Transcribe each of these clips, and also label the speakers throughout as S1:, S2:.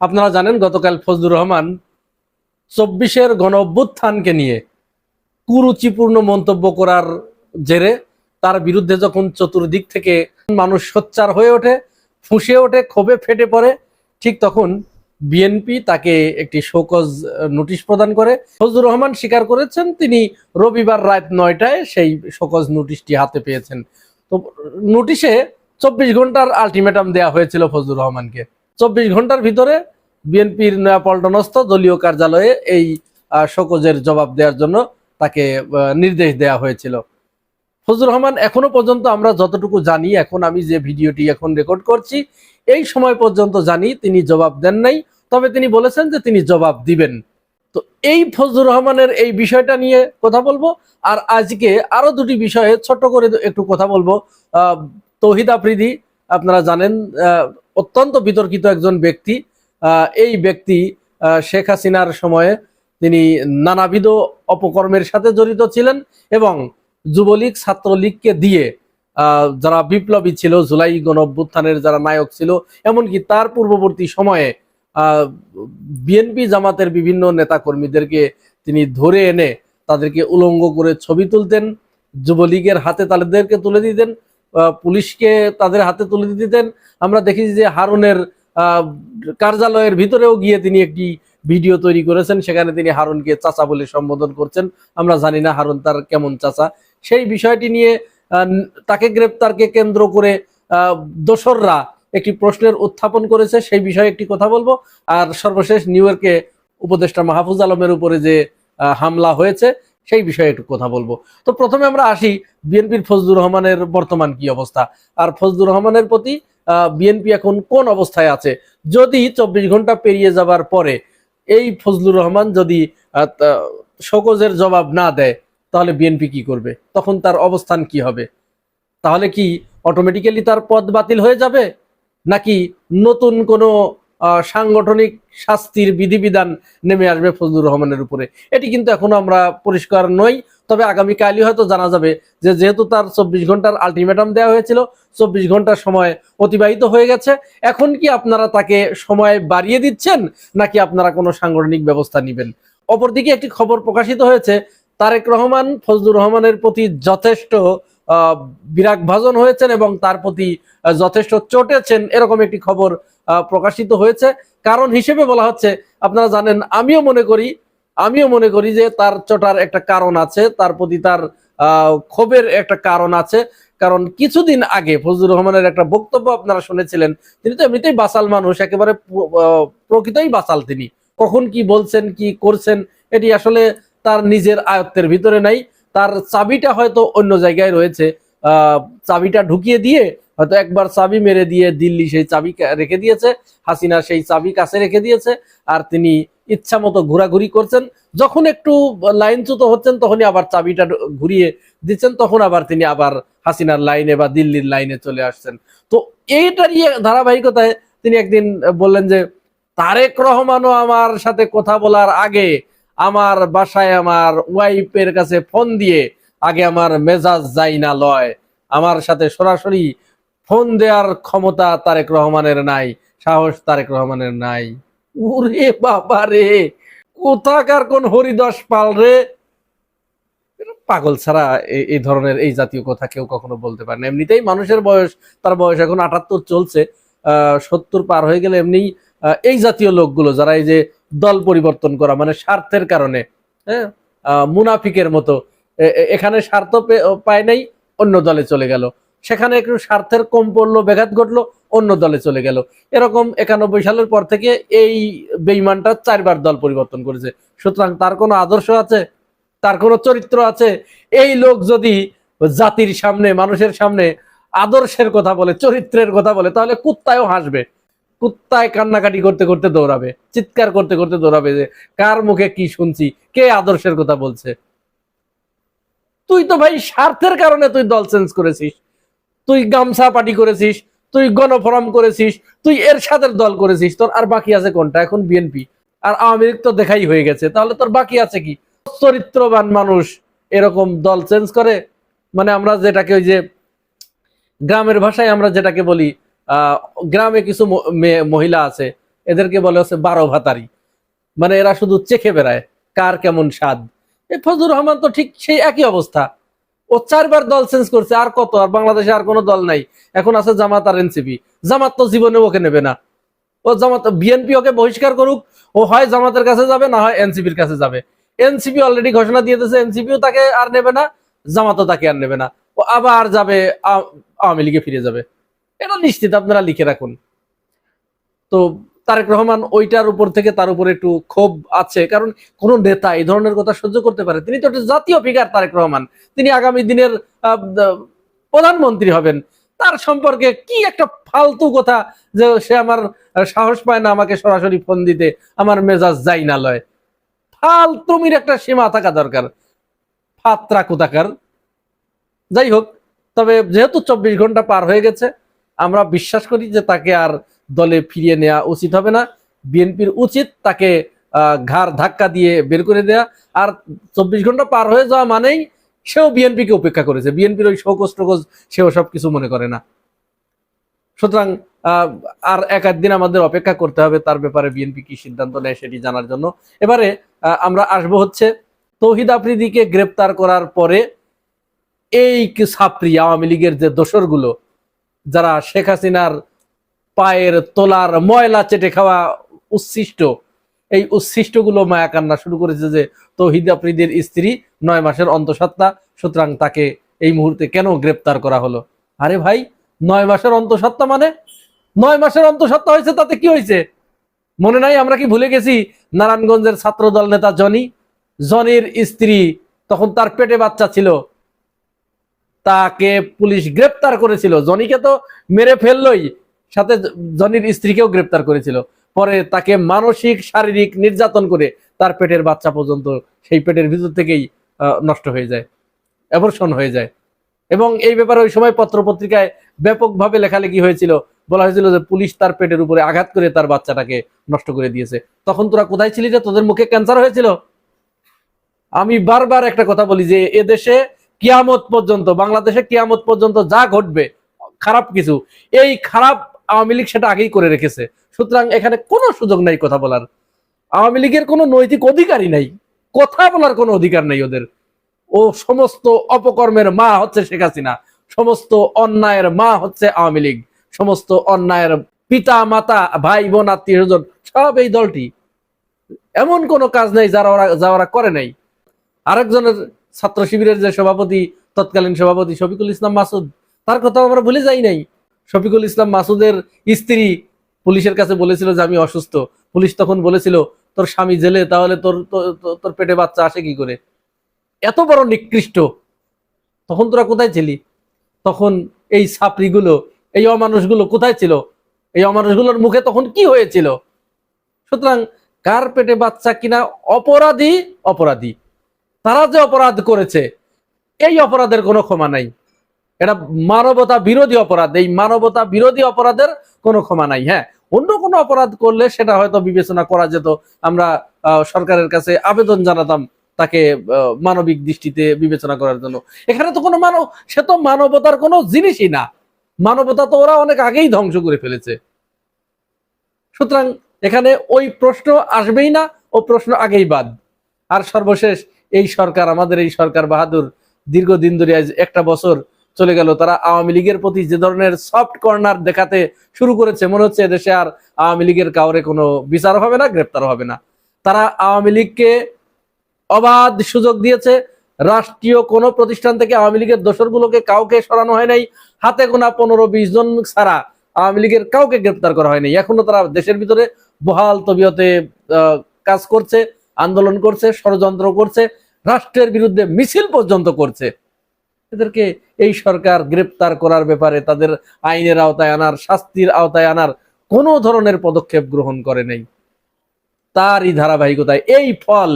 S1: আপনারা জানেন, গতকাল ফজলুর রহমান চব্বিশের গণ অভ্যুত্থানকে নিয়ে কুরুচিপূর্ণ মন্তব্য করার জেরে তার বিরুদ্ধে যখন চতুর্দিক থেকে মানুষ সোচ্চার হয়ে ওঠে, ফুঁসে ওঠে, ক্ষোভে ফেটে পড়ে, ঠিক তখন বিএনপি তাকে একটি শোকজ নোটিশ প্রদান করে। ফজলুর রহমান স্বীকার করেছেন, তিনি রবিবার রাত নয়টায় সেই শোকজ নোটিশটি হাতে পেয়েছেন। তো নোটিশে চব্বিশ ঘণ্টার আলটিমেটাম দেয়া হয়েছিল ফজলুর রহমানকে। চব্বিশ ঘণ্টার ভিতরে বিএনপির নয়াপল্টনস্থ দলীয় কার্যালয়ে এই শোকজের জবাব দেওয়ার জন্য তাকে নির্দেশ দেওয়া হয়েছিল। ফজলুর রহমান, এখনও পর্যন্ত আমরা যতটুকু জানি, এখন আমি যে ভিডিওটি এখন রেকর্ড করছি, এই সময় পর্যন্ত জানি তিনি জবাব দেন নাই, তবে তিনি বলেছেন যে তিনি জবাব দিবেন। তো এই ফজলুর রহমানের এই বিষয়টা নিয়ে কথা বলব, আর আজকে আরও দুটি বিষয়ে ছোট করে একটু কথা বলব। তৌহিদ আফ্রিদি আপনারা জানেন অত্যন্ত বিতর্কিত একজন ব্যক্তি। এই ব্যক্তি শেখ হাসিনার সময়ে তিনি নানাবিধ অপকর্মের সাথে জড়িত ছিলেন এবং যুবলীগ ছাত্রলীগকে দিয়ে যারা বিপ্লবী ছিল, জুলাই গণ অভ্যুত্থানের যারা নায়ক ছিল, এমনকি তার পূর্ববর্তী সময়ে বিএনপি জামাতের বিভিন্ন নেতা কর্মীদেরকে তিনি ধরে এনে তাদেরকে উলঙ্গ করে ছবি তুলতেন, যুবলীগের হাতে তাদেরকে তুলে দিতেন পুলিশকে তাদের হাতে তুলে দিতেন আমরা দেখেছি যে হারুনের কার্যালয়ের ভিতরেও গিয়ে তিনি একটি ভিডিও তৈরি করেছেন। সেখানে তিনি হারুনকে চাচা বলে সম্বোধন করছেন। আমরা জানি না হারুন তার কেমন চাচা। সেই বিষয়টি নিয়ে তাকে গ্রেপ্তারকে কেন্দ্র করে দোসররা একটি প্রশ্নের উত্থাপন করেছে। সেই বিষয়ে একটি কথা বলব। আর সর্বশেষ নিউ ইয়র্কে উপদেষ্টা মাহফুজ আলমের উপরে যে হামলা হয়েছে সেই বিষয়ে একটু কথা বলব। তো প্রথমে আমরা আসি বিএনপির ফজলুর রহমানের বর্তমান কি অবস্থা। আর ফজলুর রহমানের প্রতি বিএনপি এখন কোন অবস্থায় আছে? যদি চব্বিশ ঘণ্টা পেরিয়ে যাবার পরে এই ফজলুর রহমান যদি শোকজের জবাব না দেয়, তাহলে বিএনপি কি করবে? তখন তার অবস্থান কি হবে? তাহলে কি অটোমেটিক্যালি তার পদ বাতিল হয়ে যাবে? নাকি নতুন কোনো সাংগঠনিক শাস্তির বিধিবিধান নেমে আসবে ফজলুর রহমানের উপরে। এটি কিন্তু এখনও আমরা পরিষ্কার নই, তবে আগামীকালই হয়তো জানা যাবে যে যেহেতু তার চব্বিশ ঘণ্টার আলটিমেটাম দেওয়া হয়েছিল, চব্বিশ ঘণ্টার সময় অতিবাহিত হয়ে গেছে। এখন কি আপনারা তাকে সময় বাড়িয়ে দিচ্ছেন, নাকি আপনারা কোনো সাংগঠনিক ব্যবস্থা নেবেন? অপরদিকে একটি খবর প্রকাশিত হয়েছে, তারেক রহমান ফজলুর রহমানের প্রতি যথেষ্ট বিরাগ ভাজন হয়েছেন এবং তার প্রতি যথেষ্ট চটেছেন এরকম একটি খবর প্রকাশিত হয়েছে। কারণ হিসেবে বলা হচ্ছে, আপনারা জানেন, আমিও মনে করি, আমিও মনে করি যে তার চটার একটা কারণ আছে, তার প্রতি তার ক্ষোভের একটা কারণ আছে। কারণ কিছুদিন আগে ফজলুর রহমানের একটা বক্তব্য আপনারা শুনেছিলেন, তিনি তো এমনিতেই বাসাল মানুষ, একেবারে প্রকৃতই বাসাল তিনি। কখন কি বলছেন, কি করছেন, এটি আসলে তার নিজের আয়ত্তের ভিতরে নাই। তার চাবিটা হয়তো অন্য জায়গায় রয়েছে। চাবিটা ঢুকিয়ে দিয়ে হয়তো একবার চাবি মেরে দিয়ে দিল্লি সেই চাবি রেখে দিয়েছে, হাসিনা সেই চাবি কাছে রেখে দিয়েছে আর তিনি ইচ্ছা মতো ঘোরাঘুরি করছেন। যখন একটু লাইনচ্যুত হচ্ছেন তখনই আবার চাবিটা ঘুরিয়ে দিচ্ছেন, তখন আবার তিনি আবার হাসিনার লাইনে বা দিল্লির লাইনে চলে আসছেন। তো এইটারই ধারাবাহিকতায় তিনি একদিন বললেন যে, তারেক রহমানও আমার সাথে কথা বলার আগে আমার বাসায় আমার ওয়াইফের কাছে ফোন দিয়ে আগে আমার মেজাজ যাই না লয়। আমার সাথে সরাসরি ফোন দেওয়ার ক্ষমতা তারেক রহমানের নাই, সাহস তারেক রহমানের নাই। ওরে বাবা রে, কোথাকার কোন হরিদাস পাল রে? পাগল ছাড়া এই ধরনের এই জাতীয় কথা কেউ কখনো বলতে পারে না। এমনিতেই মানুষের বয়স, তার বয়স এখন আটাত্তর চলছে, আহ, সত্তর পার হয়ে গেলে এমনি এই জাতীয় লোকগুলো, যারা এই যে দল পরিবর্তন করা মানে স্বার্থের কারণে হ্যাঁ? মুনাফিকের মতো। এখানে স্বার্থ পায় নাই, অন্য দলে চলে গেল। সেখানে একটু স্বার্থের কম পড়ল, ব্যাঘাত ঘটলো, অন্য দলে চলে গেল। এরকম একানব্বই সালের পর থেকে এই বেইমানটা চারবার দল পরিবর্তন করেছে। সুতরাং তার কোনো আদর্শ আছে? তার কোনো চরিত্র আছে? এই লোক যদি জাতির সামনে, মানুষের সামনে আদর্শের কথা বলে, চরিত্রের কথা বলে, তাহলে কুত্তায়ও হাসবে। কুত্তায় কান্নাকাটি করতে করতে দৌড়াবে, চিৎকার করতে করতে দৌড়াবে যে, কার মুখে কি শুনছি? কে আদর্শের কথা বলছে? তুই তো ভাই স্বার্থের কারণে তুই দল চেঞ্জ করেছিস, তুই গামছা পার্টি করেছিস, তুই গণফোরাম করেছিস, তুই এর সাথে দল করেছিস, তোর আর বাকি আছে কোনটা? এখন বিএনপি আর আওয়ামী লীগ তো দেখাই হয়ে গেছে, তাহলে তোর বাকি আছে কি? চরিত্রবান মানুষ এরকম দল চেঞ্জ করে? মানে আমরা যেটাকে ওই যে, গ্রামের ভাষায় আমরা যেটাকে বলি গ্রামে কিছু মহিলা আছে, এদেরকে বলে হচ্ছে বারো ভাতারি। মানে এরা শুধু চেখে বেড়ায়, কার কেমন স্বাদ। এই ফজলুর রহমান তো ঠিক সেই একই অবস্থা। ও চারবার দল চেঞ্জ করছে, আর কত? আর বাংলাদেশে আর কোনো দল নাই। এখন আছে জামাত আর এনসিপি। জামাত তো জীবনে ওকে নেবে না। ও জামাত, বিএনপি ওকে বহিষ্কার করুক, ও হয় জামাতের কাছে যাবে, না হয় এনসিপির কাছে যাবে। এনসিপি অলরেডি ঘোষণা দিয়ে দিয়েছে, এনসিপিও তাকে আর নেবে না, জামাতও তাকে আর নেবে না। ও আবার যাবে আওয়ামী লীগে ফিরে যাবে। এটা নিশ্চিত আপনারা লিখে রাখুন। তো তারেক রহমান ওইটার উপর থেকে তার উপর একটু ক্ষোভ আছে, কারণ কোন নেতা এই ধরনের কথা সহ্য করতে পারে। তিনি তো একটা জাতীয় ফিগার তারেক রহমান। তিনি আগামী দিনের প্রধানমন্ত্রী হবেন। তার সম্পর্কে কি একটা ফালতু কথা যে সে আমার সাহস পায় না আমাকে সরাসরি ফোন দিতে, আমার মেজাজ যাই না লয়। ফালতুমির একটা সীমা থাকা দরকার। ফাত্রা কোথাকার। যাই হোক, তবে যেহেতু চব্বিশ ঘণ্টা পার হয়ে গেছে আমরা বিশ্বাস করি যে তাকে আর দলে ফিরিয়ে নেওয়া উচিত হবে না। বিএনপির উচিত তাকে ঘাড় ধাক্কা দিয়ে বের করে দেয়া। আর চব্বিশ ঘণ্টা পার হয়ে যাওয়া মানেই সেও বিএনপিকে উপেক্ষা করেছে। বিএনপির ওই শোকজ টোকজ সেও সব কিছু মনে করে না। সুতরাং আর এক আধ দিন আমাদের অপেক্ষা করতে হবে তার ব্যাপারে বিএনপি কি সিদ্ধান্ত নেয় সেটি জানার জন্য। এবারে আমরা আসব হচ্ছে তৌহিদ আফ্রিদিকে গ্রেপ্তার করার পরে এই ছাত্রী আওয়ামী লীগের যে দোসরগুলো যারা শেখ হাসিনার পায়ের তোলার ময়লা চেটে খাওয়া উচ্ছিষ্ট, এই উচ্ছিষ্টগুলো মায়া কান্না শুরু করেছে যে তৌহিদ আফ্রিদির স্ত্রী নয় মাসের অন্তঃসত্ত্বা, সুতরাং তাকে এই মুহূর্তে কেন গ্রেপ্তার করা হলো? আরে ভাই, নয় মাসের অন্তঃসত্ত্বা মানে? নয় মাসের অন্তঃসত্ত্বা হয়েছে, তাতে কি হয়েছে? মনে নাই, আমরা কি ভুলে গেছি? নারায়ণগঞ্জের ছাত্রদল নেতা জনি, জনির স্ত্রী তখন তার পেটে বাচ্চা ছিল। তাকে পুলিশ গ্রেপ্তার করেছিল। জনিকে তো মেরে ফেললই, সাথে জনির স্ত্রীকেও গ্রেপ্তার করেছিল। পরে তাকে মানসিক, শারীরিক নির্যাতন করে তার পেটের বাচ্চা পর্যন্ত সেই পেটের ভিতর থেকেই নষ্ট হয়ে যায় অ্যাবর্ষণ হয়ে যায়। এবং এই ব্যাপারে ওই সময় পত্র পত্রিকায় ব্যাপকভাবে লেখালেখি হয়েছিল। বলা হয়েছিল যে পুলিশ তার পেটের উপরে আঘাত করে তার বাচ্চাটাকে নষ্ট করে দিয়েছে। তখন তোরা কোথায় ছিলি যে তোদের মুখে ক্যান্সার হয়েছিল? আমি বারবার একটা কথা বলি যে এদেশে কিয়ামত পর্যন্ত, বাংলাদেশে কিয়ামত পর্যন্ত যা ঘটবে, খারাপ কিছু, এই খারাপ আওয়ামী লীগ সেটা আগেই করে রেখেছে। সুতরাং এখানে কোনো সুযোগ নাই কথা বলার। আওয়ামী লীগের কোনো নৈতিক অধিকারই নাই। কথা বলার কোনো অধিকার নাই ওদের। ও সমস্ত অপকর্মের মা হচ্ছে শেখ হাসিনা, সমস্ত অন্যায়ের মা হচ্ছে আওয়ামী লীগ, সমস্ত অন্যায়ের পিতা, মাতা, ভাই, বোন, আত্মীয় স্বজন, সব এই দলটি। এমন কোনো কাজ নেই যারা ওরা যা ওরা করে নাই। আরেকজনের ছাত্র শিবিরের যে সভাপতি, তৎকালীন সভাপতি শফিকুল ইসলাম মাসুদ, তার কথা আমরা ভুলে যাই নাই। শফিকুল ইসলাম মাসুদের স্ত্রী পুলিশের কাছে বলেছিল যে, আমি অসুস্থ। পুলিশ তখন বলেছিল, তোর স্বামী জেলে, তাহলে তোর তোর পেটে বাচ্চা আসে কি করে? এত বড় নিকৃষ্ট। তখন তোরা কোথায় ছিলি? তখন এই ছাত্রীগুলো এই অমানুষগুলো কোথায় ছিল? এই অমানুষগুলোর মুখে তখন কি হয়েছিল? সুতরাং, কার পেটে বাচ্চা কিনা অপরাধী অপরাধী। তারা যে অপরাধ করেছে, এই অপরাধের কোনো ক্ষমা নাই। এটা মানবতা বিরোধী অপরাধ, এই মানবতা বিরোধী অপরাধের কোনো ক্ষমা নাই। হ্যাঁ অন্য কোনো অপরাধ করলে সেটা হয়তো বিবেচনা করা যেত। আমরা সরকারের কাছে আবেদন জানাতাম তাকে মানবিক দৃষ্টিতে বিবেচনা করার জন্য। এখানে তো কোনো মানব, সে তো মানবতার কোনো জিনিসই না। মানবতা তো ওরা অনেক আগেই ধ্বংস করে ফেলেছে। সুতরাং এখানে ওই প্রশ্ন আসবেই না, ও প্রশ্ন আগেই বাদ। আর সর্বশেষ এই সরকার, আমাদের এই সরকার বাহাদুর দীর্ঘদিন ধরে আজ একটা বছর চলে গেল, তারা আওয়ামী লীগের প্রতি যে ধরনের সফট কর্নার দেখাতে শুরু করেছে, মনে হচ্ছে দেশে আর আওয়ামী লীগের কাউরে কোনো বিচার হবে না, গ্রেপ্তার হবে না। তারা আওয়ামী লীগকে অবাধ সুযোগ দিয়েছে, রাষ্ট্রীয় কোন প্রতিষ্ঠান থেকে আওয়ামী লীগের দোসরগুলোকে কাউকে সরানো হয় নাই, হাতে গোনা পনেরো বিশ জন ছাড়া আওয়ামী লীগের কাউকে গ্রেপ্তার করা হয়নি এখনও তারা দেশের ভিতরে বহাল তবিয়তে কাজ করছে। আন্দোলন করছে, ষড়যন্ত্র করছে, রাষ্ট্রের বিরুদ্ধে মিছিল পর্যন্ত করছে। এদেরকে এই সরকার গ্রেপ্তার করার ব্যাপারে তাদের আইনের আওতায় আনার, শাস্তির আওতায় আনার কোনো ধরনের পদক্ষেপ গ্রহণ করে নাই। তারই ধারাবাহিকতায় এই ফল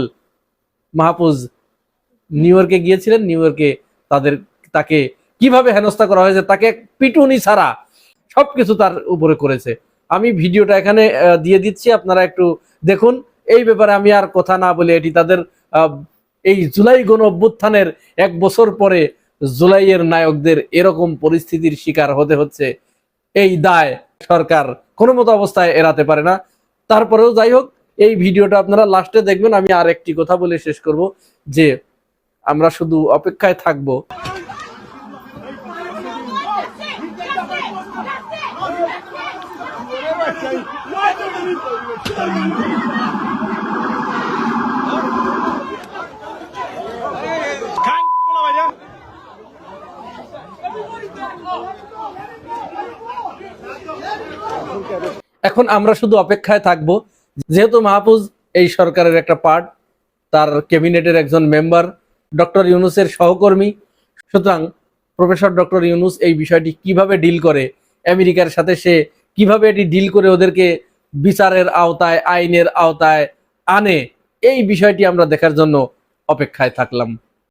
S1: মাহফুজ নিউ ইয়র্কে গিয়েছিলেন। নিউ ইয়র্কে তাদের, তাকে কীভাবে হেনস্থা করা হয়েছে তাকে পিটুনি ছাড়া সবকিছু তার উপরে করেছে। আমি ভিডিওটা এখানে দিয়ে দিচ্ছি, আপনারা একটু দেখুন। এই ব্যাপারে আমি আর কথা না বলে এটি তাদের এই জুলাই গণ অভ্যুত্থানের এক বছর পরে জুলাইয়ের নায়কদের এরকম পরিস্থিতির শিকার হতে হচ্ছে। এই দায় সরকার কোনো মতো অবস্থায় এড়াতে পারে না। তারপরেও যাই হোক, এই ভিডিওটা আপনারা লাস্টে দেখবেন। আমি আর একটি কথা বলে শেষ করব যে আমরা শুধু অপেক্ষায় থাকব। এখন আমরা শুধু অপেক্ষায় থাকব, যেহেতু মাহফুজ এই সরকারের একটা পার্ট তার ক্যাবিনেটের একজন মেম্বার ডক্টর ইউনুসের সহকর্মী। সুতরাং প্রফেসর ডক্টর ইউনুস এই বিষয়টি কীভাবে ডিল করে, আমেরিকার সাথে সে কীভাবে এটি ডিল করে ওদেরকে বিচারের আওতায়, আইনের আওতায় আনে, এই বিষয়টি আমরা দেখার জন্য অপেক্ষায় থাকলাম।